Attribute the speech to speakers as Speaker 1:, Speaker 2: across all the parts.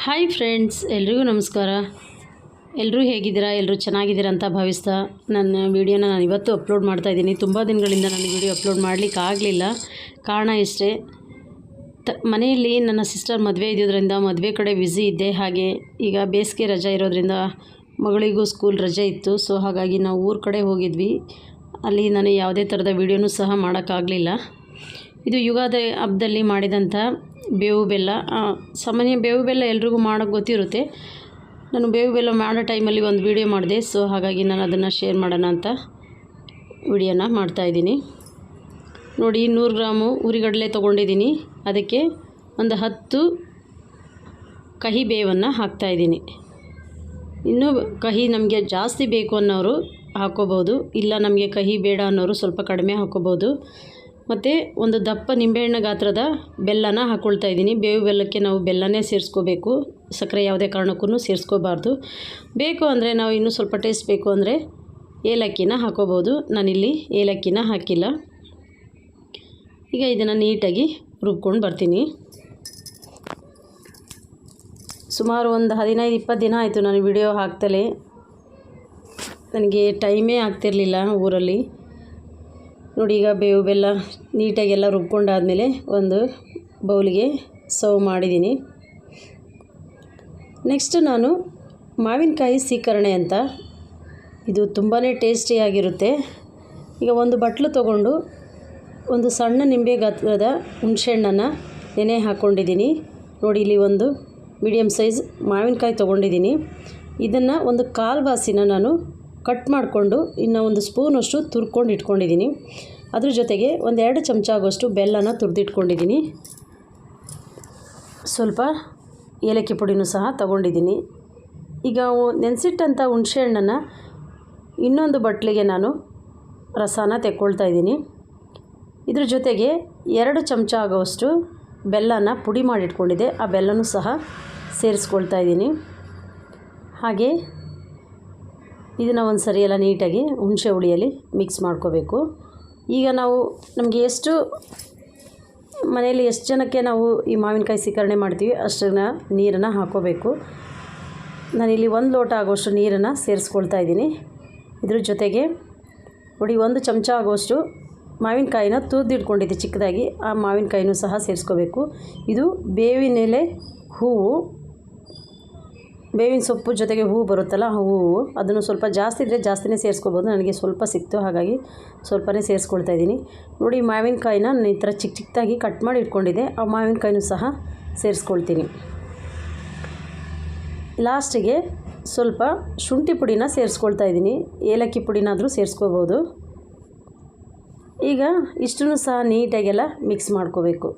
Speaker 1: Hi friends ಎಲ್ರಿಗೂ ನಮಸ್ಕಾರ. ಎಲ್ಲರೂ ಹೇಗಿದ್ದೀರಾ? ಎಲ್ಲರೂ ಚೆನ್ನಾಗಿದ್ದೀರಾ ಅಂತ ಭಾವಿಸ್ತಾ ನನ್ನ ವೀಡಿಯೋನ ನಾನು ಇವತ್ತು ಅಪ್ಲೋಡ್ ಮಾಡ್ತಾ ಇದ್ದೀನಿ. ತುಂಬ ದಿನಗಳಿಂದ ನಾನು ವೀಡಿಯೋ ಅಪ್ಲೋಡ್ ಮಾಡಲಿಕ್ಕೆ ಆಗಲಿಲ್ಲ. ಕಾರಣ ಇಷ್ಟೇ ತ, ಮನೆಯಲ್ಲಿ ನನ್ನ ಸಿಸ್ಟರ್ ಮದುವೆ ಇದ್ದಿದ್ದರಿಂದ ಮದುವೆ ಕಡೆ ಬ್ಯುಸಿ ಇದ್ದೆ. ಹಾಗೆ ಈಗ ಬೇಸಿಗೆ ರಜೆ ಇರೋದ್ರಿಂದ ಮಗಳಿಗೂ ಸ್ಕೂಲ್ ರಜೆ ಇತ್ತು. ಸೊ ಹಾಗಾಗಿ ನಾವು ಊರ ಕಡೆ ಹೋಗಿದ್ವಿ. ಅಲ್ಲಿ ನಾನು ಯಾವುದೇ ಥರದ ವೀಡಿಯೋನೂ ಸಹ ಮಾಡೋಕ್ಕಾಗಲಿಲ್ಲ. ಇದು ಯುಗಾದಿ ಹಬ್ಬದಲ್ಲಿ ಮಾಡಿದಂಥ ಬೇವು ಬೆಲ್ಲ ಸಾಮಾನ್ಯ ಬೇವು ಬೆಲ್ಲ ಎಲ್ರಿಗೂ ಮಾಡೋಕ್ಕೆ ಗೊತ್ತಿರುತ್ತೆ. ನಾನು ಬೇವು ಬೆಲ್ಲ ಮಾಡೋ ಟೈಮಲ್ಲಿ ಒಂದು ವೀಡಿಯೋ ಮಾಡಿದೆ, ಸೊ ಹಾಗಾಗಿ ನಾನು ಅದನ್ನು ಶೇರ್ ಮಾಡೋಣ ಅಂತ ವಿಡಿಯೋನ ಮಾಡ್ತಾಯಿದ್ದೀನಿ ನೋಡಿ, ನೂರು ಗ್ರಾಮು ಉರಿಗಡಲೆ ತೊಗೊಂಡಿದ್ದೀನಿ. ಅದಕ್ಕೆ ಒಂದು ಹತ್ತು ಕಹಿ ಬೇವನ್ನು ಹಾಕ್ತಾಯಿದ್ದೀನಿ ಇನ್ನೂ ಕಹಿ ನಮಗೆ ಜಾಸ್ತಿ ಬೇಕು ಅನ್ನೋರು ಹಾಕೋಬೋದು, ಇಲ್ಲ ನಮಗೆ ಕಹಿ ಬೇಡ ಅನ್ನೋರು ಸ್ವಲ್ಪ ಕಡಿಮೆ ಹಾಕ್ಕೋಬೋದು ಮತ್ತು ಒಂದು ದಪ್ಪ ನಿಂಬೆಹಣ್ಣು ಗಾತ್ರದ ಬೆಲ್ಲನ ಹಾಕ್ಕೊಳ್ತಾ ಇದ್ದೀನಿ. ಬೇವು ಬೆಲ್ಲಕ್ಕೆ ನಾವು ಬೆಲ್ಲನೇ ಸೇರಿಸ್ಕೋಬೇಕು. ಸಕ್ಕರೆ ಯಾವುದೇ ಕಾರಣಕ್ಕೂ ಸೇರಿಸ್ಕೋಬಾರ್ದು. ಬೇಕು ಅಂದರೆ ನಾವು ಇನ್ನೂ ಸ್ವಲ್ಪ ಟೇಸ್ಟ್ ಬೇಕು ಅಂದರೆ ಏಲಕ್ಕಿನ ಹಾಕೋಬೋದು. ನಾನಿಲ್ಲಿ ಏಲಕ್ಕಿನ ಹಾಕಿಲ್ಲ. ಈಗ ಇದನ್ನು ನೀಟಾಗಿ ರುಬ್ಕೊಂಡು ಬರ್ತೀನಿ. ಸುಮಾರು ಒಂದು ಹದಿನೈದು, ಇಪ್ಪತ್ತು ದಿನ ಆಯಿತು ನಾನು ವಿಡಿಯೋ ಹಾಕ್ತಲೇ. ನನಗೆ ಟೈಮೇ ಆಗ್ತಿರಲಿಲ್ಲ ಊರಲ್ಲಿ. ನೋಡಿ, ಈಗ ಬೇವು ಬೆಲ್ಲ ನೀಟಾಗೆಲ್ಲ ರುಬ್ಕೊಂಡಾದಮೇಲೆ ಒಂದು ಬೌಲಿಗೆ ಸರ್ವ್ ಮಾಡಿದ್ದೀನಿ. ನೆಕ್ಸ್ಟ್ ನಾನು ಮಾವಿನಕಾಯಿ ಸೀಕರಣೆ ಅಂತ. ಇದು ತುಂಬಾ ಟೇಸ್ಟಿಯಾಗಿರುತ್ತೆ ಈಗ ಒಂದು ಬಟ್ಲು ತಗೊಂಡು ಒಂದು ಸಣ್ಣ ನಿಂಬೆ ಗಾತ್ರದ ಹುಣಸೆಹಣ್ಣನ್ನು ನೆನೆ ಹಾಕ್ಕೊಂಡಿದ್ದೀನಿ ನೋಡಿ, ಇಲ್ಲಿ ಒಂದು ಮೀಡಿಯಮ್ ಸೈಜ್ ಮಾವಿನಕಾಯಿ ತೊಗೊಂಡಿದ್ದೀನಿ. ಇದನ್ನು ಒಂದು ಕಾಲು ಬಾಸಿನ ನಾನು ಕಟ್ ಮಾಡಿಕೊಂಡು ಇನ್ನು ಒಂದು ಸ್ಪೂನಷ್ಟು ತುರ್ಕೊಂಡು ಇಟ್ಕೊಂಡಿದ್ದೀನಿ. ಅದ್ರ ಜೊತೆಗೆ ಒಂದೆರಡು ಚಮಚ ಆಗೋಷ್ಟು ಬೆಲ್ಲನ ತುರಿದಿಟ್ಕೊಂಡಿದ್ದೀನಿ. ಸ್ವಲ್ಪ ಏಲಕ್ಕಿ ಪುಡಿನೂ ಸಹ ತಗೊಂಡಿದ್ದೀನಿ. ಈಗ ನೆನೆಸಿಟ್ಟಂಥ ಹುಣಸೆ ಹಣ್ಣನ್ನು ಇನ್ನೊಂದು ಬಟ್ಲಿಗೆ ನಾನು ರಸನ ತೆಕ್ಕೊಳ್ತಾ ಇದ್ದೀನಿ. ಇದ್ರ ಜೊತೆಗೆ ಎರಡು ಚಮಚ ಆಗೋಷ್ಟು ಬೆಲ್ಲನ ಪುಡಿ ಮಾಡಿಟ್ಕೊಂಡಿದ್ದೆ. ಆ ಬೆಲ್ಲನೂ ಸಹ ಸೇರಿಸ್ಕೊಳ್ತಾ ಇದ್ದೀನಿ. ಹಾಗೆ ಇದನ್ನು ಒಂದು ಸರಿ ಎಲ್ಲ ನೀಟಾಗಿ ಹುಣಸೆ ಹುಳಿಯಲ್ಲಿ ಮಿಕ್ಸ್ ಮಾಡ್ಕೋಬೇಕು. ಈಗ ನಾವು ನಮಗೆ ಎಷ್ಟು ಮನೆಯಲ್ಲಿ ಎಷ್ಟು ಜನಕ್ಕೆ ನಾವು ಈ ಮಾವಿನಕಾಯಿ ಸೀಕರಣೆ ಮಾಡ್ತೀವಿ ಅಷ್ಟನ್ನ ನೀರನ್ನು ಹಾಕೋಬೇಕು. ನಾನಿಲ್ಲಿ ಒಂದು ಲೋಟ ಆಗೋಷ್ಟು ನೀರನ್ನು ಸೇರಿಸ್ಕೊಳ್ತಾ ಇದ್ದೀನಿ. ಇದ್ರ ಜೊತೆಗೆ ನೋಡಿ ಒಂದು ಚಮಚ ಆಗೋಷ್ಟು ಮಾವಿನಕಾಯಿನ ತುರಿದಿಟ್ಕೊಂಡಿದ್ದೆ ಚಿಕ್ಕದಾಗಿ, ಆ ಮಾವಿನಕಾಯಿನೂ ಸಹ ಸೇರಿಸ್ಕೋಬೇಕು. ಇದು ಬೇವಿನೆಲೆ ಹೂವು ಬೇವಿನ ಸೊಪ್ಪು ಜೊತೆಗೆ ಹೂವು ಬರುತ್ತಲ್ಲ ಹೂವು, ಅದನ್ನು ಸ್ವಲ್ಪ ಜಾಸ್ತಿ ಇದ್ದರೆ ಜಾಸ್ತಿನೇ ಸೇರಿಸ್ಕೋಬೋದು. ನನಗೆ ಸ್ವಲ್ಪ ಸಿಕ್ತು, ಹಾಗಾಗಿ ಸ್ವಲ್ಪನೇ ಸೇರಿಸ್ಕೊಳ್ತಾ ಇದ್ದೀನಿ. ನೋಡಿ ಮಾವಿನಕಾಯಿನ ನಾನು ಈ ಥರ ಚಿಕ್ಕ ಚಿಕ್ಕದಾಗಿ ಕಟ್ ಮಾಡಿ ಇಟ್ಕೊಂಡಿದ್ದೆ. ಆ ಮಾವಿನಕಾಯಿನೂ ಸಹ ಸೇರಿಸ್ಕೊಳ್ತೀನಿ. ಲಾಸ್ಟಿಗೆ ಸ್ವಲ್ಪ ಶುಂಠಿ ಪುಡಿನ ಸೇರಿಸ್ಕೊಳ್ತಾ ಇದ್ದೀನಿ. ಏಲಕ್ಕಿ ಪುಡಿನಾದರೂ ಸೇರಿಸ್ಕೋಬೋದು. ಈಗ ಇಷ್ಟನ್ನು ಸಹ ನೀಟಾಗೆಲ್ಲ ಮಿಕ್ಸ್ ಮಾಡ್ಕೋಬೇಕು.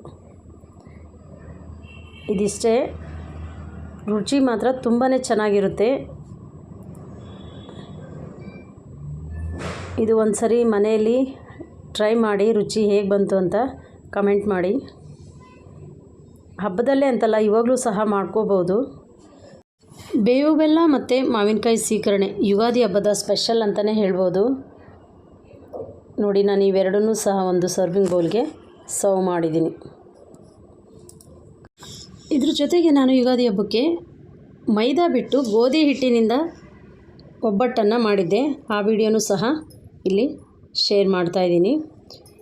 Speaker 1: ಇದಿಷ್ಟೇ. ರುಚಿ ಮಾತ್ರ ತುಂಬಾ ಚೆನ್ನಾಗಿರುತ್ತೆ. ಇದು ಒಂದು ಸರಿ ಮನೆಯಲ್ಲಿ ಟ್ರೈ ಮಾಡಿ ರುಚಿ ಹೇಗೆ ಬಂತು ಅಂತ ಕಮೆಂಟ್ ಮಾಡಿ. ಹಬ್ಬದಲ್ಲೇ ಅಂತಲ್ಲ, ಇವಾಗಲೂ ಸಹ ಮಾಡ್ಕೋಬೋದು. ಬೇವು ಬೆಲ್ಲ ಮತ್ತು ಮಾವಿನಕಾಯಿ ಸೀಕರಣೆ, ಯುಗಾದಿ ಹಬ್ಬದ ಸ್ಪೆಷಲ್ ಅಂತಲೇ ಹೇಳ್ಬೋದು. ನೋಡಿ, ನಾನು ಇವೆರಡನ್ನೂ ಸಹ ಒಂದು ಸರ್ವಿಂಗ್ ಬೌಲ್ಗೆ ಸರ್ವ್ ಮಾಡಿದ್ದೀನಿ. ಇದ್ರ ಜೊತೆಗೆ ನಾನು ಯುಗಾದಿ ಹಬ್ಬಕ್ಕೆ ಮೈದಾ ಬಿಟ್ಟು ಗೋಧಿ ಹಿಟ್ಟಿನಿಂದ ಒಬ್ಬಟ್ಟನ್ನು ಮಾಡಿದ್ದೆ. ಆ ವಿಡಿಯೋನೂ ಸಹ ಇಲ್ಲಿ ಶೇರ್ ಮಾಡ್ತಾ ಇದ್ದೀನಿ.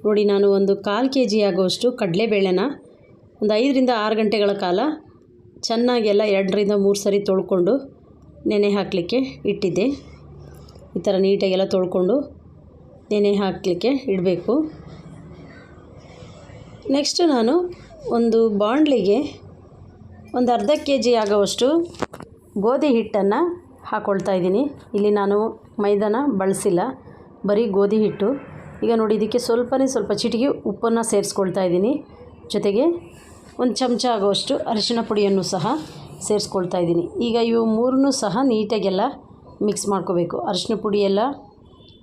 Speaker 1: ನೋಡಿ, ನಾನು ಒಂದು ಕಾಲು ಕೆ ಜಿ ಆಗುವಷ್ಟು ಕಡಲೆಬೇಳೆನ ಒಂದು ಐದರಿಂದ ಆರು ಗಂಟೆಗಳ ಕಾಲ ಚೆನ್ನಾಗೆಲ್ಲ ಎರಡರಿಂದ ಮೂರು ಸರಿ ತೊಳ್ಕೊಂಡು ನೆನೆ ಹಾಕಲಿಕ್ಕೆ ಇಟ್ಟಿದ್ದೆ. ಈ ಥರ ನೀಟಾಗೆಲ್ಲ ತೊಳ್ಕೊಂಡು ನೆನೆ ಹಾಕಲಿಕ್ಕೆ ಇಡಬೇಕು. ನೆಕ್ಸ್ಟು ನಾನು ಒಂದು ಬಾಣಲಿಗೆ ಒಂದು ಅರ್ಧ ಕೆ ಜಿ ಆಗೋವಷ್ಟು ಗೋಧಿ ಹಿಟ್ಟನ್ನು ಹಾಕ್ಕೊಳ್ತಾ ಇದ್ದೀನಿ. ಇಲ್ಲಿ ನಾನು ಮೈದಾನ ಬಳಸಿಲ್ಲ, ಬರೀ ಗೋಧಿ ಹಿಟ್ಟು. ಈಗ ನೋಡಿ, ಇದಕ್ಕೆ ಸ್ವಲ್ಪನೇ ಸ್ವಲ್ಪ ಚಿಟಿಕೆ ಉಪ್ಪನ್ನು ಸೇರಿಸ್ಕೊಳ್ತಾ ಇದ್ದೀನಿ. ಜೊತೆಗೆ ಒಂದು ಚಮಚ ಆಗೋವಷ್ಟು ಅರಿಶಿಣ ಪುಡಿಯನ್ನು ಸಹ ಸೇರಿಸ್ಕೊಳ್ತಾ ಇದ್ದೀನಿ. ಈಗ ಇವು ಮೂರನ್ನೂ ಸಹ ನೀಟಾಗೆಲ್ಲ ಮಿಕ್ಸ್ ಮಾಡ್ಕೋಬೇಕು. ಅರಿಶಿಣ ಪುಡಿ ಎಲ್ಲ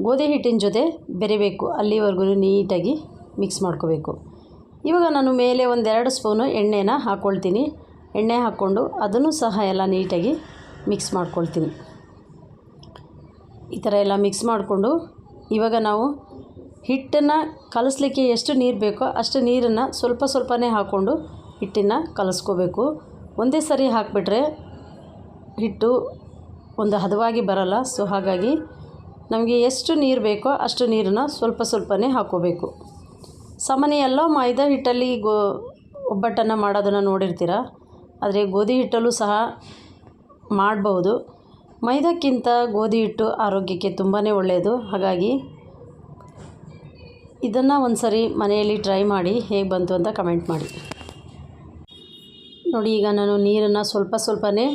Speaker 1: ಗೋಧಿ ಹಿಟ್ಟಿನ ಜೊತೆ ಬೆರೆಯಬೇಕು ಅಲ್ಲಿವರೆಗೂ ನೀಟಾಗಿ ಮಿಕ್ಸ್ ಮಾಡ್ಕೋಬೇಕು. ಇವಾಗ ನಾನು ಮೇಲೆ ಒಂದೆರಡು ಸ್ಪೂನು ಎಣ್ಣೆನ ಹಾಕ್ಕೊಳ್ತೀನಿ ಎಣ್ಣೆ ಹಾಕ್ಕೊಂಡು ಅದನ್ನು ಸಹ ಎಲ್ಲ ನೀಟಾಗಿ ಮಿಕ್ಸ್ ಮಾಡ್ಕೊಳ್ತೀನಿ. ಈ ಥರ ಎಲ್ಲ ಮಿಕ್ಸ್ ಮಾಡಿಕೊಂಡು ಇವಾಗ ನಾವು ಹಿಟ್ಟನ್ನು ಕಲಿಸ್ಲಿಕ್ಕೆ ಎಷ್ಟು ನೀರು ಬೇಕೋ ಅಷ್ಟು ನೀರನ್ನು ಸ್ವಲ್ಪ ಸ್ವಲ್ಪನೇ ಹಾಕ್ಕೊಂಡು ಹಿಟ್ಟನ್ನು ಕಲಿಸ್ಕೋಬೇಕು. ಒಂದೇ ಸರಿ ಹಾಕಿಬಿಟ್ರೆ ಹಿಟ್ಟು ಒಂದು ಹದವಾಗಿ ಬರಲ್ಲ. ಸೊ, ಹಾಗಾಗಿ ನಮಗೆ ಎಷ್ಟು ನೀರು ಬೇಕೋ ಅಷ್ಟು ನೀರನ್ನು ಸ್ವಲ್ಪ ಸ್ವಲ್ಪನೇ ಹಾಕ್ಕೋಬೇಕು. ಸಾಮಾನ್ಯ ಎಲ್ಲ ಮೈದಾ ಹಿಟ್ಟಲ್ಲಿ ಗೋ ಒಬ್ಬಟ್ಟನ್ನು ಮಾಡೋದನ್ನು ನೋಡಿರ್ತೀರ? ಆದರೆ ಗೋಧಿ ಹಿಟ್ಟಲ್ಲೂ ಸಹ ಮಾಡಬಹುದು ಮೈದಕ್ಕಿಂತ ಗೋಧಿ ಹಿಟ್ಟು ಆರೋಗ್ಯಕ್ಕೆ ತುಂಬಾ ಒಳ್ಳೆಯದು. ಹಾಗಾಗಿ ಇದನ್ನು ಒಂದು ಸರಿ ಮನೆಯಲ್ಲಿ ಟ್ರೈ ಮಾಡಿ ಹೇಗೆ ಬಂತು ಅಂತ ಕಮೆಂಟ್ ಮಾಡಿ. ನೋಡಿ, ಈಗ ನಾನು ನೀರನ್ನು ಸ್ವಲ್ಪ ಸ್ವಲ್ಪನೇ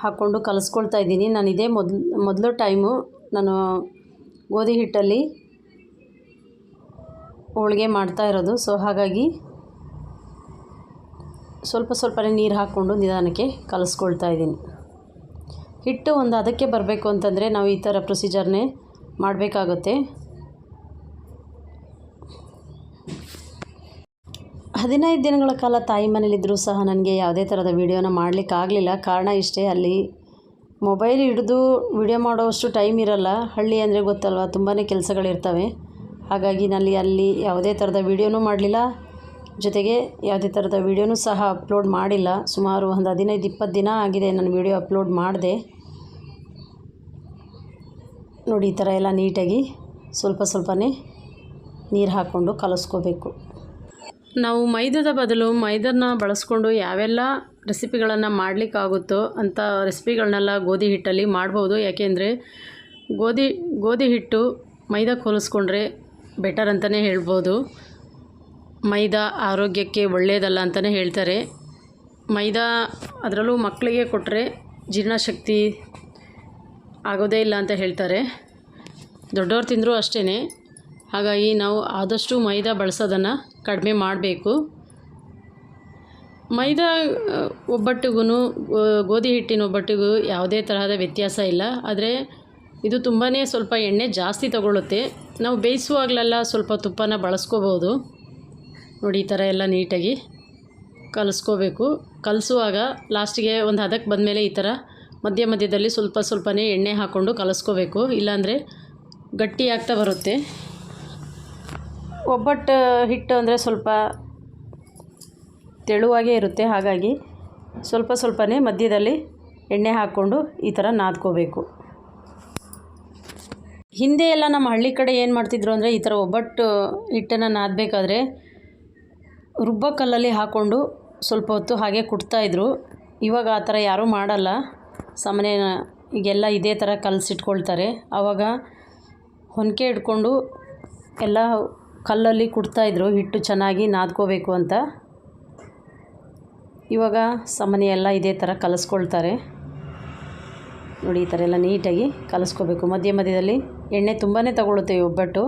Speaker 1: ಹಾಕ್ಕೊಂಡು ಕಲಿಸ್ಕೊಳ್ತಾ ಇದ್ದೀನಿ. ನಾನು ಇದೇ ಮೊದಲು ಮೊದಲು ಟೈಮು ನಾನು ಗೋಧಿ ಹಿಟ್ಟಲ್ಲಿ ಹೋಳಿಗೆ ಮಾಡ್ತಾ ಇರೋದು. ಸೊ, ಹಾಗಾಗಿ ಸ್ವಲ್ಪ ಸ್ವಲ್ಪನೇ ನೀರು ಹಾಕ್ಕೊಂಡು ನಿಧಾನಕ್ಕೆ ಕಲಿಸ್ಕೊಳ್ತಾ ಇದ್ದೀನಿ. ಹಿಟ್ಟು ಒಂದು ಅದಕ್ಕೆ ಬರಬೇಕು ಅಂತಂದರೆ ನಾವು ಈ ಥರ ಪ್ರೊಸೀಜರ್ನೇ ಮಾಡಬೇಕಾಗುತ್ತೆ. ಹದಿನೈದು ದಿನಗಳ ಕಾಲ ತಾಯಿ ಮನೇಲಿದ್ದರೂ ಸಹ ನನಗೆ ಯಾವುದೇ ಥರದ ವೀಡಿಯೋನ ಮಾಡಲಿಕ್ಕಾಗಲಿಲ್ಲ ಕಾರಣ ಇಷ್ಟೇ, ಅಲ್ಲಿ ಮೊಬೈಲ್ ಹಿಡಿದು ವಿಡಿಯೋ ಮಾಡೋವಷ್ಟು ಟೈಮ್ ಇರಲ್ಲ. ಹಳ್ಳಿ ಅಂದರೆ ಗೊತ್ತಲ್ವ ತುಂಬಾ ಕೆಲಸಗಳಿರ್ತವೆ. ಹಾಗಾಗಿ ನಲ್ಲಿ ಅಲ್ಲಿ ಯಾವುದೇ ಥರದ ವೀಡಿಯೋನೂ ಮಾಡಲಿಲ್ಲ. ಜೊತೆಗೆ ಯಾವುದೇ ಥರದ ವೀಡಿಯೋನೂ ಸಹ ಅಪ್ಲೋಡ್ ಮಾಡಿಲ್ಲ. ಸುಮಾರು ಒಂದು ಹದಿನೈದು, ಇಪ್ಪತ್ತು ದಿನ ಆಗಿದೆ ನಾನು ವೀಡಿಯೋ ಅಪ್ಲೋಡ್ ಮಾಡಿದೆ. ನೋಡಿ, ಈ ಥರ ಎಲ್ಲ ನೀಟಾಗಿ ಸ್ವಲ್ಪ ಸ್ವಲ್ಪನೇ ನೀರು ಹಾಕ್ಕೊಂಡು ಕಲಸ್ಕೋಬೇಕು. ನಾವು ಮೈದಾದ ಬದಲು ಮೈದನ್ನ ಬಳಸ್ಕೊಂಡು ಯಾವೆಲ್ಲ ರೆಸಿಪಿಗಳನ್ನು ಮಾಡಲಿಕ್ಕಾಗುತ್ತೋ ಅಂಥ ರೆಸಿಪಿಗಳನ್ನೆಲ್ಲ ಗೋಧಿ ಹಿಟ್ಟಲ್ಲಿ ಮಾಡ್ಬೋದು. ಯಾಕೆಂದರೆ ಗೋಧಿ ಗೋಧಿ ಹಿಟ್ಟು ಮೈದಾಕ್ಕೆ ಹೋಲಿಸ್ಕೊಂಡ್ರೆ ಬೆಟರ್ ಅಂತಲೇ ಹೇಳ್ಬೋದು. ಮೈದಾ ಆರೋಗ್ಯಕ್ಕೆ ಒಳ್ಳೆಯದಲ್ಲ ಅಂತಲೇ ಹೇಳ್ತಾರೆ. ಮೈದಾ ಅದರಲ್ಲೂ ಮಕ್ಕಳಿಗೆ ಕೊಟ್ಟರೆ ಜೀರ್ಣಶಕ್ತಿ ಆಗೋದೇ ಇಲ್ಲ ಅಂತ ಹೇಳ್ತಾರೆ. ದೊಡ್ಡವ್ರು ತಿಂದರೂ ಅಷ್ಟೇ ಹಾಗಾಗಿ ನಾವು ಆದಷ್ಟು ಮೈದಾ ಬಳಸೋದನ್ನು ಕಡಿಮೆ ಮಾಡಬೇಕು. ಮೈದಾ ಒಬ್ಬಟ್ಟಿಗೂ ಗೋಧಿ ಹಿಟ್ಟಿನ ಒಬ್ಬಟ್ಟಿಗೂ ಯಾವುದೇ ತರಹದ ವ್ಯತ್ಯಾಸ ಇಲ್ಲ. ಆದರೆ ಇದು ತುಂಬಾ ಸ್ವಲ್ಪ ಎಣ್ಣೆ ಜಾಸ್ತಿ ತಗೊಳ್ಳುತ್ತೆ. ನಾವು ಬೇಯಿಸುವಾಗಲೆಲ್ಲ ಸ್ವಲ್ಪ ತುಪ್ಪನ ಬಳಸ್ಕೋಬೋದು. ನೋಡಿ, ಈ ಥರ ಎಲ್ಲ ನೀಟಾಗಿ ಕಲಿಸ್ಕೋಬೇಕು. ಕಲಿಸುವಾಗ ಲಾಸ್ಟಿಗೆ ಒಂದು ಹದಕ್ಕೆ ಬಂದಮೇಲೆ ಈ ಥರ ಮಧ್ಯ ಮಧ್ಯದಲ್ಲಿ ಸ್ವಲ್ಪ ಸ್ವಲ್ಪನೇ ಎಣ್ಣೆ ಹಾಕ್ಕೊಂಡು ಕಲಿಸ್ಕೋಬೇಕು. ಇಲ್ಲಾಂದರೆ ಗಟ್ಟಿ ಆಗ್ತಾ ಬರುತ್ತೆ. ಒಬ್ಬಟ್ಟು ಹಿಟ್ಟು ಅಂದರೆ ಸ್ವಲ್ಪ ತೆಳುವಾಗೇ ಇರುತ್ತೆ. ಹಾಗಾಗಿ ಸ್ವಲ್ಪ ಸ್ವಲ್ಪನೇ ಮಧ್ಯದಲ್ಲಿ ಎಣ್ಣೆ ಹಾಕ್ಕೊಂಡು ಈ ಥರ ನಾದ್ಕೋಬೇಕು. ಹಿಂದೆ ಎಲ್ಲ ನಮ್ಮ ಹಳ್ಳಿ ಕಡೆ ಏನು ಮಾಡ್ತಿದ್ರು ಅಂದರೆ ಈ ಥರ ಒಬ್ಬಟ್ಟು ಹಿಟ್ಟನ್ನು ನಾದಬೇಕಾದ್ರೆ ರುಬ್ಬೋ ಕಲ್ಲಲ್ಲಿ ಹಾಕ್ಕೊಂಡು ಸ್ವಲ್ಪ ಹೊತ್ತು ಹಾಗೆ ಕುಟ್ತಾಯಿದ್ರು ಇವಾಗ ಆ ಥರ ಯಾರೂ ಮಾಡಲ್ಲ. ಸಾಮಾನ್ಯ ಈಗೆಲ್ಲ ಇದೇ ಥರ ಕಲಸಿಟ್ಕೊಳ್ತಾರೆ ಆವಾಗ ಹೊನ್ಕೆ ಇಟ್ಕೊಂಡು ಎಲ್ಲ ಕಲ್ಲಲ್ಲಿ ಕುಡ್ತಾಯಿದ್ರು ಹಿಟ್ಟು ಚೆನ್ನಾಗಿ ನಾದ್ಕೋಬೇಕು ಅಂತ. ಇವಾಗ ಸಾಮಾನ್ಯ ಎಲ್ಲ ಇದೇ ಥರ ಕಲಿಸ್ಕೊಳ್ತಾರೆ. ನೋಡಿ ಈ ಥರ ಎಲ್ಲ ನೀಟಾಗಿ ಕಲಸ್ಕೋಬೇಕು. ಮಧ್ಯ ಮಧ್ಯದಲ್ಲಿ ಎಣ್ಣೆ ತುಂಬಾ ತಗೊಳುತ್ತೆ ಈ ಒಬ್ಬಟ್ಟು.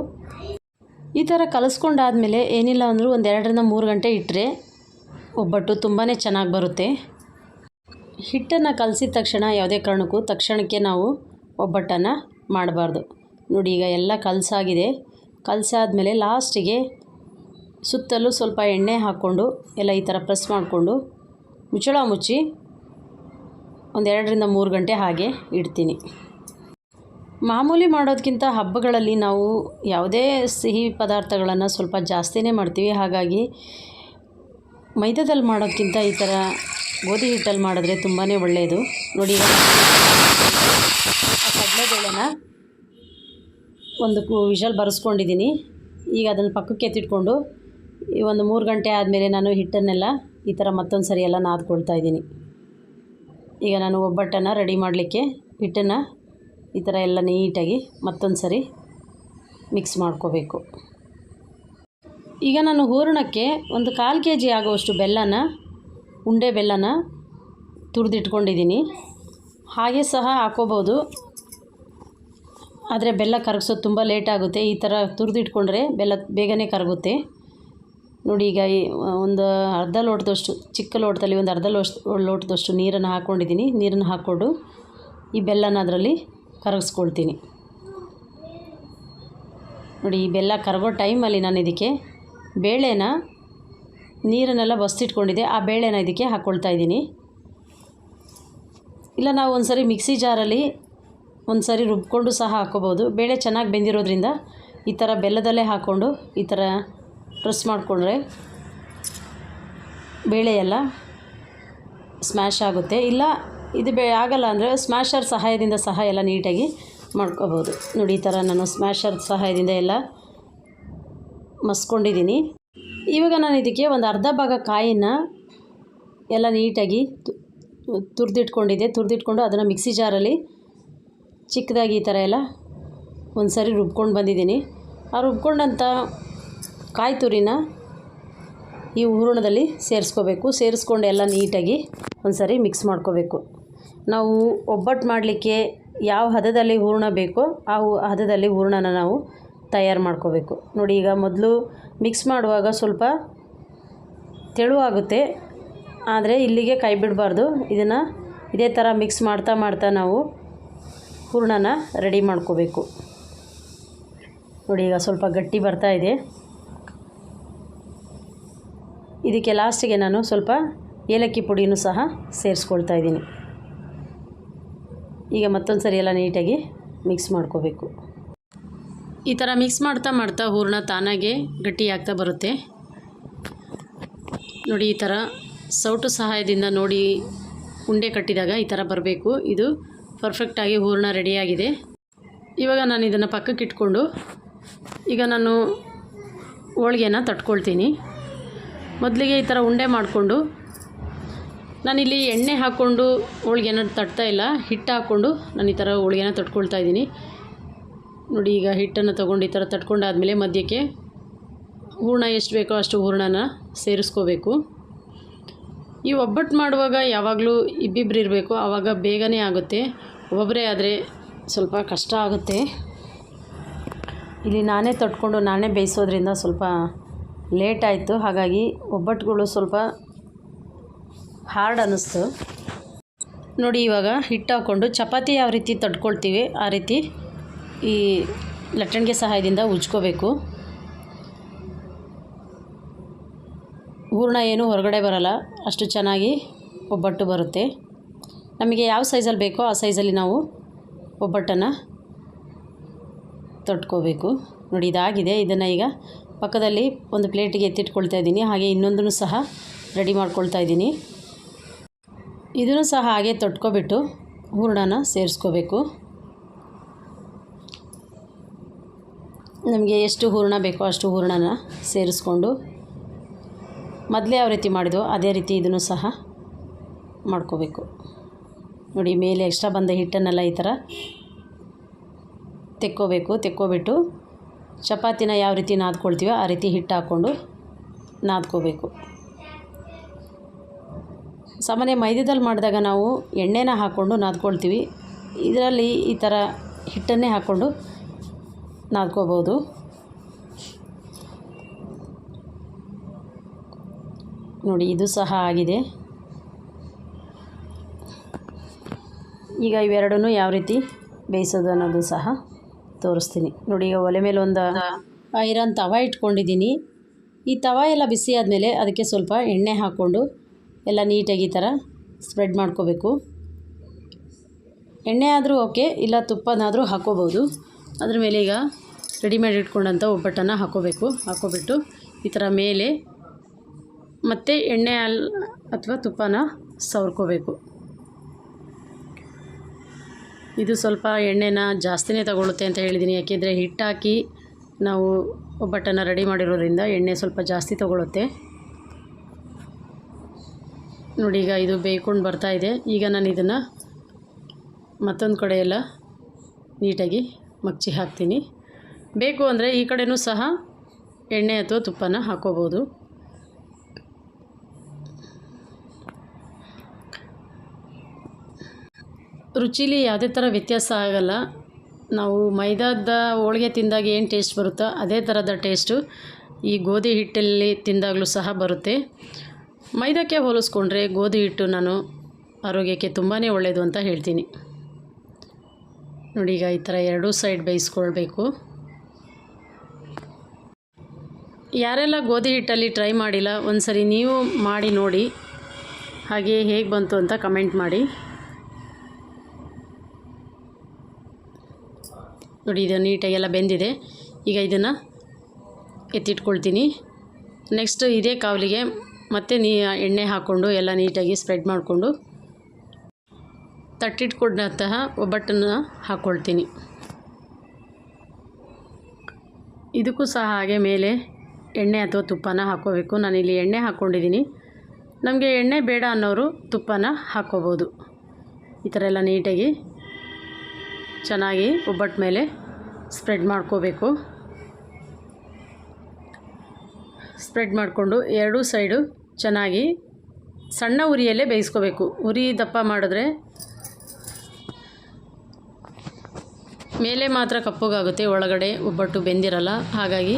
Speaker 1: ಈ ಥರ ಕಲಿಸ್ಕೊಂಡಾದಮೇಲೆ ಏನಿಲ್ಲ ಅಂದರೂ ಒಂದು ಎರಡರಿಂದ ಮೂರು ಗಂಟೆ ಇಟ್ಟರೆ ಒಬ್ಬಟ್ಟು ತುಂಬಾ ಚೆನ್ನಾಗಿ ಬರುತ್ತೆ. ಹಿಟ್ಟನ್ನು ಕಲಸಿದ ತಕ್ಷಣ ಯಾವುದೇ ಕಾರಣಕ್ಕೂ ತಕ್ಷಣಕ್ಕೆ ನಾವು ಒಬ್ಬಟ್ಟನ್ನು ಮಾಡಬಾರ್ದು. ನೋಡಿ, ಈಗ ಎಲ್ಲ ಕಲಸಾಗಿದೆ. ಕಲಸಾದಮೇಲೆ ಲಾಸ್ಟಿಗೆ ಸುತ್ತಲೂ ಸ್ವಲ್ಪ ಎಣ್ಣೆ ಹಾಕ್ಕೊಂಡು ಎಲ್ಲ ಈ ಥರ ಪ್ರೆಸ್ ಮಾಡಿಕೊಂಡು ಮುಚ್ಚಳ ಮುಚ್ಚಿ ಒಂದೆರಡರಿಂದ ಮೂರು ಗಂಟೆ ಹಾಗೆ ಇಡ್ತೀನಿ. ಮಾಮೂಲಿ ಮಾಡೋದಕ್ಕಿಂತ ಹಬ್ಬಗಳಲ್ಲಿ ನಾವು ಯಾವುದೇ ಸಿಹಿ ಪದಾರ್ಥಗಳನ್ನು ಸ್ವಲ್ಪ ಜಾಸ್ತಿನೇ ಮಾಡ್ತೀವಿ. ಹಾಗಾಗಿ ಮೈದಾದಲ್ಲಿ ಮಾಡೋದಕ್ಕಿಂತ ಈ ಥರ ಗೋಧಿ ಹಿಟ್ಟಲ್ಲಿ ಮಾಡಿದ್ರೆ ತುಂಬಾ ಒಳ್ಳೆಯದು. ನೋಡಿ ಆ ಕಡಲೆಬೇಳೆನ ಒಂದು ವಿಷಲ್ ಬರೆಸ್ಕೊಂಡಿದ್ದೀನಿ. ಈಗ ಅದನ್ನು ಪಕ್ಕಕ್ಕೆ ಎತ್ತಿಟ್ಕೊಂಡು ಈ ಒಂದು ಮೂರು ಗಂಟೆ ಆದಮೇಲೆ ನಾನು ಹಿಟ್ಟನ್ನೆಲ್ಲ ಈ ಥರ ಮತ್ತೊಂದು ಸರಿ ಎಲ್ಲ ನಾದ್ಕೊಳ್ತಾ ಇದ್ದೀನಿ. ಈಗ ನಾನು ಒಬ್ಬಟ್ಟನ್ನು ರೆಡಿ ಮಾಡಲಿಕ್ಕೆ ಹಿಟ್ಟನ್ನು ಈ ಥರ ಎಲ್ಲ ನೀಟಾಗಿ ಮತ್ತೊಂದು ಸರಿ ಮಿಕ್ಸ್ ಮಾಡ್ಕೋಬೇಕು. ಈಗ ನಾನು ಹೂರಣಕ್ಕೆ ಒಂದು ಕಾಲು ಕೆ ಜಿ ಆಗುವಷ್ಟು ಬೆಲ್ಲನ, ಉಂಡೆ ಬೆಲ್ಲನ ತುರಿದಿಟ್ಕೊಂಡಿದ್ದೀನಿ. ಹಾಗೆ ಸಹ ಹಾಕೋಬೋದು ಆದರೆ ಬೆಲ್ಲ ಕರಗಿಸೋದು ತುಂಬ ಲೇಟ್ ಆಗುತ್ತೆ. ಈ ಥರ ತುರಿದಿಟ್ಕೊಂಡ್ರೆ ಬೆಲ್ಲ ಬೇಗನೆ ಕರಗುತ್ತೆ. ನೋಡಿ ಈಗ ಒಂದು ಅರ್ಧ ಲೋಟದಷ್ಟು, ಚಿಕ್ಕ ಲೋಟದಲ್ಲಿ ಒಂದು ಅರ್ಧ ಲೋಟ ಲೋಟದಷ್ಟು ನೀರನ್ನು ಹಾಕ್ಕೊಂಡಿದ್ದೀನಿ. ನೀರನ್ನು ಹಾಕ್ಕೊಂಡು ಈ ಬೆಲ್ಲನ ಅದರಲ್ಲಿ ಕರಗಿಸ್ಕೊಳ್ತೀನಿ. ನೋಡಿ, ಈ ಬೆಲ್ಲ ಕರಗೋ ಟೈಮಲ್ಲಿ ನಾನು ಇದಕ್ಕೆ ಬೇಳೆನ ನೀರನ್ನೆಲ್ಲ ಬಸ್ತಿಟ್ಕೊಂಡಿದ್ದೆ. ಆ ಬೇಳೆನ ಇದಕ್ಕೆ ಹಾಕ್ಕೊಳ್ತಾ ಇದ್ದೀನಿ. ಇಲ್ಲ, ನಾವು ಒಂದು ಸರಿ ಮಿಕ್ಸಿ ಜಾರಲ್ಲಿ ಒಂದು ಸರಿ ರುಬ್ಕೊಂಡು ಸಹ ಹಾಕ್ಕೋಬೋದು ಬೇಳೆ ಚೆನ್ನಾಗಿ ಬೆಂದಿರೋದ್ರಿಂದ ಈ ಥರ ಬೆಲ್ಲದಲ್ಲೇ ಹಾಕ್ಕೊಂಡು ಈ ಥರ ಪ್ರೆಸ್ ಮಾಡಿಕೊಂಡ್ರೆ ಬೇಳೆ ಎಲ್ಲ ಸ್ಮ್ಯಾಶ್ ಆಗುತ್ತೆ. ಇಲ್ಲ ಇದು ಬೇ ಆಗಲ್ಲ ಅಂದರೆ ಸ್ಮ್ಯಾಶರ್ ಸಹಾಯದಿಂದ ಸಹ ಎಲ್ಲ ನೀಟಾಗಿ ಮಾಡ್ಕೋಬೋದು. ನೋಡಿ, ಈ ಥರ ನಾನು ಸ್ಮ್ಯಾಶರ್ ಸಹಾಯದಿಂದ ಎಲ್ಲ ಮಸ್ಕೊಂಡಿದ್ದೀನಿ. ಇವಾಗ ನಾನು ಇದಕ್ಕೆ ಒಂದು ಅರ್ಧ ಭಾಗ ಕಾಯಿನ ಎಲ್ಲ ನೀಟಾಗಿ ತುರಿದಿಟ್ಕೊಂಡಿದ್ದೆ. ತುರಿದಿಟ್ಕೊಂಡು ಅದನ್ನು ಮಿಕ್ಸಿ ಜಾರಲ್ಲಿ ಚಿಕ್ಕದಾಗಿ ಈ ಥರ ಎಲ್ಲ ಒಂದು ಸರಿ ರುಬ್ಕೊಂಡು ಬಂದಿದ್ದೀನಿ. ಆ ರುಬ್ಕೊಂಡಂಥ ಕಾಯಿ ತುರಿನ ಈ ಹೂರಣದಲ್ಲಿ ಸೇರಿಸ್ಕೋಬೇಕು. ಸೇರಿಸ್ಕೊಂಡು ಎಲ್ಲ ನೀಟಾಗಿ ಒಂದು ಸರಿ ಮಿಕ್ಸ್ ಮಾಡ್ಕೋಬೇಕು. ನಾವು ಒಬ್ಬಟ್ಟು ಮಾಡಲಿಕ್ಕೆ ಯಾವ ಹದದಲ್ಲಿ ಹೂರಣ ಬೇಕೋ ಆ ಹದದಲ್ಲಿ ಹೂರಣನ ನಾವು ತಯಾರು ಮಾಡ್ಕೋಬೇಕು. ನೋಡಿ, ಈಗ ಮೊದಲು ಮಿಕ್ಸ್ ಮಾಡುವಾಗ ಸ್ವಲ್ಪ ತೆಳುವಾಗುತ್ತೆ ಆದರೆ ಇಲ್ಲಿಗೆ ಕೈ ಬಿಡಬಾರ್ದು. ಇದನ್ನು ಇದೇ ಥರ ಮಿಕ್ಸ್ ಮಾಡ್ತಾ ಮಾಡ್ತಾ ನಾವು ಹೂರಣನ ರೆಡಿ ಮಾಡ್ಕೋಬೇಕು. ನೋಡಿ, ಈಗ ಸ್ವಲ್ಪ ಗಟ್ಟಿ ಬರ್ತಾ ಇದೆ. ಇದಕ್ಕೆ ಲಾಸ್ಟಿಗೆ ನಾನು ಸ್ವಲ್ಪ ಏಲಕ್ಕಿ ಪುಡಿನೂ ಸಹ ಸೇರಿಸ್ಕೊಳ್ತಾ ಇದ್ದೀನಿ. ಈಗ ಮತ್ತೊಂದು ಸರಿ ಎಲ್ಲ ನೀಟಾಗಿ ಮಿಕ್ಸ್ ಮಾಡ್ಕೋಬೇಕು. ಈ ಥರ ಮಿಕ್ಸ್ ಮಾಡ್ತಾ ಮಾಡ್ತಾ ಹೂರಣ ತಾನಾಗೆ ಗಟ್ಟಿಯಾಗ್ತಾ ಬರುತ್ತೆ. ನೋಡಿ ಈ ಥರ ಸೌಟು ಸಹಾಯದಿಂದ ನೋಡಿ ಉಂಡೆ ಕಟ್ಟಿದಾಗ ಈ ಥರ ಬರಬೇಕು. ಇದು ಪರ್ಫೆಕ್ಟಾಗಿ ಹೂರಣ ರೆಡಿಯಾಗಿದೆ ಇವಾಗ ನಾನು ಇದನ್ನು ಪಕ್ಕಕ್ಕೆ ಇಟ್ಕೊಂಡು ಈಗ ನಾನು ಹೋಳಿಗೆನ ತಟ್ಕೊಳ್ತೀನಿ. ಮೊದಲಿಗೆ ಈ ಥರ ಉಂಡೆ ಮಾಡಿಕೊಂಡು ನಾನಿಲ್ಲಿ ಎಣ್ಣೆ ಹಾಕ್ಕೊಂಡು ಹೋಳಿಗೆನ ತಟ್ತಾ ಇಲ್ಲ. ಹಿಟ್ಟು ಹಾಕ್ಕೊಂಡು ನಾನು ಈ ಥರ ಹೋಳಿಗೆನ ತಟ್ಕೊಳ್ತಾ ಇದ್ದೀನಿ. ನೋಡಿ ಈಗ ಹಿಟ್ಟನ್ನು ತೊಗೊಂಡು ಈ ಥರ ತಟ್ಕೊಂಡಾದಮೇಲೆ ಮಧ್ಯಕ್ಕೆ ಹೂರ್ಣ ಎಷ್ಟು ಬೇಕೋ ಅಷ್ಟು ಹೂರ್ಣನ ಸೇರಿಸ್ಕೋಬೇಕು. ಈ ಒಬ್ಬಟ್ಟು ಮಾಡುವಾಗ ಯಾವಾಗಲೂ ಇಬ್ಬಿಬ್ರು ಇರಬೇಕು. ಆವಾಗ ಬೇಗನೆ ಆಗುತ್ತೆ. ಒಬ್ಬೊಬ್ಬರೇ ಆದರೆ ಸ್ವಲ್ಪ ಕಷ್ಟ ಆಗುತ್ತೆ. ಇಲ್ಲಿ ನಾನೇ ತಟ್ಕೊಂಡು ನಾನೇ ಬೇಯಿಸೋದ್ರಿಂದ ಸ್ವಲ್ಪ ಲೇಟ್ ಆಯಿತು. ಹಾಗಾಗಿ ಒಬ್ಬಟ್ಟುಗಳು ಸ್ವಲ್ಪ ಹಾರ್ಡ್ ಅನ್ನಿಸ್ತು. ನೋಡಿ, ಇವಾಗ ಹಿಟ್ಟು ಹಾಕ್ಕೊಂಡು ಚಪಾತಿ ಯಾವ ರೀತಿ ತಡ್ಕೊಳ್ತೀವಿ, ಆ ರೀತಿ ಈ ಲಟ್ಟಣಿಗೆ ಸಹಾಯದಿಂದ ಉಜ್ಕೋಬೇಕು. ಹೂರ್ಣ ಏನು ಹೊರಗಡೆ ಬರಲ್ಲ, ಅಷ್ಟು ಚೆನ್ನಾಗಿ ಒಬ್ಬಟ್ಟು ಬರುತ್ತೆ. ನಮಗೆ ಯಾವ ಸೈಜಲ್ಲಿ ಬೇಕೋ ಆ ಸೈಜಲ್ಲಿ ನಾವು ಒಬ್ಬಟ್ಟನ್ನು ತೊಟ್ಕೋಬೇಕು. ನೋಡಿ, ಇದಾಗಿದೆ, ಇದನ್ನು ಈಗ ಪಕ್ಕದಲ್ಲಿ ಒಂದು ಪ್ಲೇಟಿಗೆ ಎತ್ತಿಟ್ಕೊಳ್ತಾ ಇದ್ದೀನಿ, ಹಾಗೆ ಇನ್ನೊಂದನ್ನು ಸಹ ರೆಡಿ ಮಾಡ್ಕೊಳ್ತಾ ಇದ್ದೀನಿ. ಇದನ್ನು ಸಹ ಹಾಗೆ ತೊಟ್ಕೊಬಿಟ್ಟು ಹೂರಣನ ಸೇರಿಸ್ಕೋಬೇಕು. ನಮಗೆ ಎಷ್ಟು ಹೂರಣ ಬೇಕೋ ಅಷ್ಟು ಹೂರ್ಣನ ಸೇರಿಸ್ಕೊಂಡು ಮೊದಲೇ ಯಾವ ರೀತಿ ಮಾಡಿದೋ ಅದೇ ರೀತಿ ಇದನ್ನು ಸಹ ಮಾಡ್ಕೋಬೇಕು. ನೋಡಿ, ಮೇಲೆ ಎಕ್ಸ್ಟ್ರಾ ಬಂದ ಹಿಟ್ಟನ್ನೆಲ್ಲ ಈ ಥರ ತೆಕ್ಕೋಬೇಕು. ತೆಕ್ಕೋಬಿಟ್ಟು ಚಪಾತಿನ ಯಾವ ರೀತಿ ನಾದ್ಕೊಳ್ತೀವೋ ಆ ರೀತಿ ಹಿಟ್ಟು ಹಾಕ್ಕೊಂಡು ನಾದ್ಕೋಬೇಕು. ಸಾಮಾನ್ಯ ಮೈದಾದಲ್ಲಿ ಮಾಡಿದಾಗ ನಾವು ಎಣ್ಣೆನ ಹಾಕ್ಕೊಂಡು ನಾದ್ಕೊಳ್ತೀವಿ. ಇದರಲ್ಲಿ ಈ ಥರ ಹಿಟ್ಟನ್ನೇ ಹಾಕ್ಕೊಂಡು ನಾದ್ಕೋಬೋದು. ನೋಡಿ, ಇದು ಸಹ ಆಗಿದೆ. ಈಗ ಇವೆರಡೂ ಯಾವ ರೀತಿ ಬೇಯಿಸೋದು ಅನ್ನೋದು ಸಹ ತೋರಿಸ್ತೀನಿ. ನೋಡಿ, ಈಗ ಒಲೆ ಮೇಲೆ ಒಂದು ಐರನ್ ತವ ಇಟ್ಕೊಂಡಿದ್ದೀನಿ. ಈ ತವ ಎಲ್ಲ ಬಿಸಿ ಆದಮೇಲೆ ಅದಕ್ಕೆ ಸ್ವಲ್ಪ ಎಣ್ಣೆ ಹಾಕ್ಕೊಂಡು ಎಲ್ಲ ನೀಟಾಗಿ ಈ ಥರ ಸ್ಪ್ರೆಡ್ ಮಾಡ್ಕೋಬೇಕು. ಎಣ್ಣೆ ಆದರೂ ಓಕೆ, ಇಲ್ಲ ತುಪ್ಪನಾದರೂ ಹಾಕೋಬೋದು. ಅದ್ರ ಮೇಲೆ ಈಗ ರೆಡಿಮೇಡ್ ಇಟ್ಕೊಂಡಂಥ ಒಬ್ಬಟ್ಟನ್ನು ಹಾಕೋಬೇಕು. ಹಾಕೋಬಿಟ್ಟು ಈ ಥರ ಮೇಲೆ ಮತ್ತು ಎಣ್ಣೆ ಅಲ್ ಅಥವಾ ತುಪ್ಪನ ಸವರ್ಕೋಬೇಕು. ಇದು ಸ್ವಲ್ಪ ಎಣ್ಣೆನ ಜಾಸ್ತಿನೇ ತಗೊಳುತ್ತೆ ಅಂತ ಹೇಳಿದ್ದೀನಿ ಯಾಕೆಂದರೆ ಹಿಟ್ಟಾಕಿ ನಾವು ಒಬ್ಬಟ್ಟನ್ನು ರೆಡಿ ಮಾಡಿರೋದ್ರಿಂದ ಎಣ್ಣೆ ಸ್ವಲ್ಪ ಜಾಸ್ತಿ ತಗೊಳುತ್ತೆ ನೋಡಿ, ಈಗ ಇದು ಬೇಯ್ಕೊಂಡು ಬರ್ತಾ ಇದೆ. ಈಗ ನಾನು ಇದನ್ನು ಮತ್ತೊಂದು ಕಡೆ ಎಲ್ಲ ನೀಟಾಗಿ ಮಗ್ಚಿ ಹಾಕ್ತೀನಿ. ಬೇಕು ಅಂದರೆ ಈ ಕಡೆಯೂ ಸಹ ಎಣ್ಣೆ ಅಥವಾ ತುಪ್ಪನ ಹಾಕೋಬೋದು. ರುಚಿಲಿ ಯಾವುದೇ ಥರ ವ್ಯತ್ಯಾಸ ಆಗಲ್ಲ. ನಾವು ಮೈದಾದ ಹೋಳಿಗೆ ತಿಂದಾಗ ಏನು ಟೇಸ್ಟ್ ಬರುತ್ತೋ ಅದೇ ಥರದ ಟೇಸ್ಟು. ಈ ಗೋಧಿ ಹಿಟ್ಟಲ್ಲಿ ತಿಂದಾಗಲೂ ಸಹ ಬರುತ್ತೆ. ಮೈದಾಕ್ಕೆ ಹೋಲಿಸ್ಕೊಂಡ್ರೆ ಗೋಧಿ ಹಿಟ್ಟು ನಾನು ಆರೋಗ್ಯಕ್ಕೆ ತುಂಬಾ ಒಳ್ಳೆಯದು ಅಂತ ಹೇಳ್ತೀನಿ. ನೋಡಿ ಈಗ ಈ ಥರ ಎರಡೂ ಸೈಡ್ ಬೇಯಿಸ್ಕೊಳ್ಬೇಕು. ಯಾರೆಲ್ಲ ಗೋಧಿ ಹಿಟ್ಟಲ್ಲಿ ಟ್ರೈ ಮಾಡಿಲ್ಲ ಒಂದು ಸರಿ ನೀವು ಮಾಡಿ ನೋಡಿ. ಹಾಗೆ ಹೇಗೆ ಬಂತು ಅಂತ ಕಮೆಂಟ್ ಮಾಡಿ. ನೋಡಿ, ಇದು ನೀಟಾಗಿ ಎಲ್ಲ ಬೆಂದಿದೆ. ಈಗ ಇದನ್ನು ಎತ್ತಿಟ್ಕೊಳ್ತೀನಿ. ನೆಕ್ಸ್ಟ್ ಇದೇ ಕಾವಲಿಗೆ ಮತ್ತು ನೀ ಎಣ್ಣೆ ಹಾಕ್ಕೊಂಡು ಎಲ್ಲ ನೀಟಾಗಿ ಸ್ಪ್ರೆಡ್ ಮಾಡಿಕೊಂಡು ತಟ್ಟಿಟ್ಕೊಂಡಂತಹ ಒಬ್ಬಟ್ಟನ್ನು ಹಾಕ್ಕೊಳ್ತೀನಿ ಇದಕ್ಕೂ ಸಹ ಹಾಗೆ ಮೇಲೆ ಎಣ್ಣೆ ಅಥವಾ ತುಪ್ಪನ ಹಾಕ್ಕೋಬೇಕು ನಾನಿಲ್ಲಿ ಎಣ್ಣೆ ಹಾಕ್ಕೊಂಡಿದ್ದೀನಿ ನಮಗೆ ಎಣ್ಣೆ ಬೇಡ ಅನ್ನೋರು ತುಪ್ಪನ ಹಾಕ್ಕೋಬೋದು ಈ ಥರ ಎಲ್ಲ ನೀಟಾಗಿ ಚೆನ್ನಾಗಿ ಒಬ್ಬಟ್ಟು ಮೇಲೆ ಸ್ಪ್ರೆಡ್ ಮಾಡ್ಕೋಬೇಕು. ಸ್ಪ್ರೆಡ್ ಮಾಡಿಕೊಂಡು ಎರಡೂ ಸೈಡು ಚೆನ್ನಾಗಿ ಸಣ್ಣ ಉರಿಯಲ್ಲೇ ಬೇಯಿಸ್ಕೋಬೇಕು. ಉರಿ ದಪ್ಪ ಮಾಡಿದ್ರೆ ಮೇಲೆ ಮಾತ್ರ ಕಪ್ಪಗಾಗುತ್ತೆ, ಒಳಗಡೆ ಒಬ್ಬಟ್ಟು ಬೆಂದಿರಲ್ಲ. ಹಾಗಾಗಿ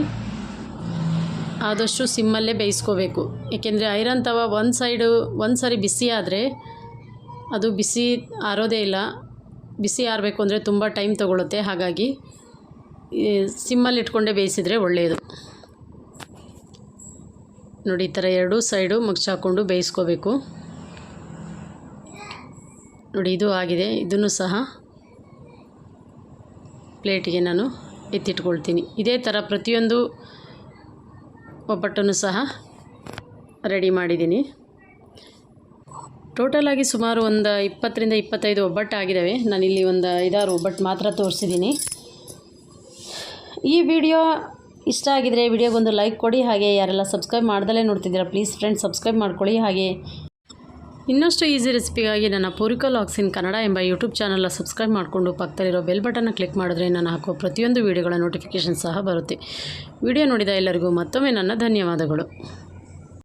Speaker 1: ಆದಷ್ಟು ಸಿಮ್ಮಲ್ಲೇ ಬೇಯಿಸ್ಕೋಬೇಕು. ಏಕೆಂದರೆ ಐರನ್ ತವ ಒಂದು ಸೈಡು ಒಂದು ಸಾರಿ ಬಿಸಿ ಆದರೆ ಅದು ಬಿಸಿ ಆರೋದೇ ಇಲ್ಲ. ಬಿಸಿ ಆರಬೇಕು ಅಂದರೆ ತುಂಬ ಟೈಮ್ ತೊಗೊಳುತ್ತೆ. ಹಾಗಾಗಿ ಸಿಮ್ಮಲ್ಲಿ ಇಟ್ಕೊಂಡೇ ಬೇಯಿಸಿದರೆ ಒಳ್ಳೆಯದು ನೋಡಿ, ಈ ಥರ ಎರಡೂ ಸೈಡು ಮುಗ್ಚಾಕೊಂಡು ಬೇಯಿಸ್ಕೋಬೇಕು. ನೋಡಿ, ಇದು ಆಗಿದೆ. ಇದನ್ನು ಸಹ ಪ್ಲೇಟಿಗೆ ನಾನು ಎತ್ತಿಟ್ಕೊಳ್ತೀನಿ. ಇದೇ ಥರ ಪ್ರತಿಯೊಂದು ಒಬ್ಬಟ್ಟನ್ನು ಸಹ ರೆಡಿ ಮಾಡಿದ್ದೀನಿ. ಟೋಟಲಾಗಿ ಸುಮಾರು ಒಂದು ಇಪ್ಪತ್ತರಿಂದ ಇಪ್ಪತ್ತೈದು ಒಬ್ಬಟ್ಟು ಆಗಿದ್ದಾವೆ ನಾನಿಲ್ಲಿ ಒಂದು ಐದಾರು ಒಬ್ಬಟ್ಟು ಮಾತ್ರ ತೋರಿಸಿದ್ದೀನಿ. ಈ ವಿಡಿಯೋ ಇಷ್ಟ ಆಗಿದರೆ ವಿಡಿಯೋಗೊಂದು ಲೈಕ್ ಕೊಡಿ ಹಾಗೆ ಯಾರೆಲ್ಲ ಸಬ್ಸ್ಕ್ರೈಬ್ ಮಾಡ್ದಲೇ ನೋಡ್ತಿದ್ದೀರಾ, ಪ್ಲೀಸ್ ಫ್ರೆಂಡ್ಸ್ ಸಬ್ಸ್ಕ್ರೈಬ್ ಮಾಡ್ಕೊಳ್ಳಿ ಹಾಗೆ. ಇನ್ನಷ್ಟು ಈಸಿ ರೆಸಿಪಿಗಾಗಿ ನನ್ನ ಪೂರಿಕಾ ಲಾಗ್ಸ್ ಕನ್ನಡ ಎಂಬ ಯೂಟ್ಯೂಬ್ ಚಾನಲ್ನ ಸಬ್ಸ್ಕ್ರೈಬ್ ಮಾಡಿಕೊಂಡು ಪಕ್ಕದಲ್ಲಿರೋ ಬೆಲ್ ಬಟನ್ನ ಕ್ಲಿಕ್ ಮಾಡಿದ್ರೆ ನಾನು ಹಾಕೋ ಪ್ರತಿಯೊಂದು ವೀಡಿಯೋಗಳ ನೋಟಿಫಿಕೇಷನ್ ಸಹ ಬರುತ್ತೆ. ವಿಡಿಯೋ ನೋಡಿದ ಎಲ್ಲರಿಗೂ ಮತ್ತೊಮ್ಮೆ ನನ್ನ ಧನ್ಯವಾದಗಳು.